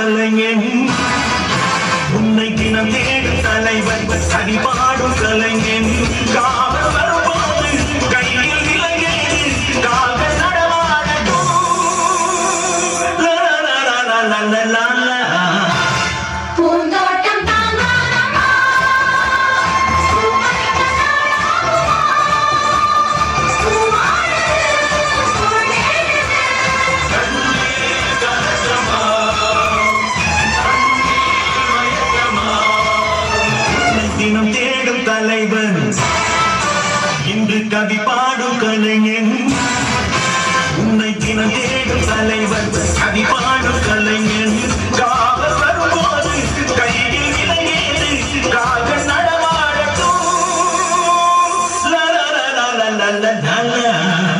கலைஞன். உன்னை தினம் தேடும் தலைவன் சரிபாடும் கலைஞன். காவல் வரும்போது கையில் விலங்கேது இன்று கவி பாடும் கலைஞன் உன்னை தின தேடும் தலைவர் கவி பாடும் கலைஞன் la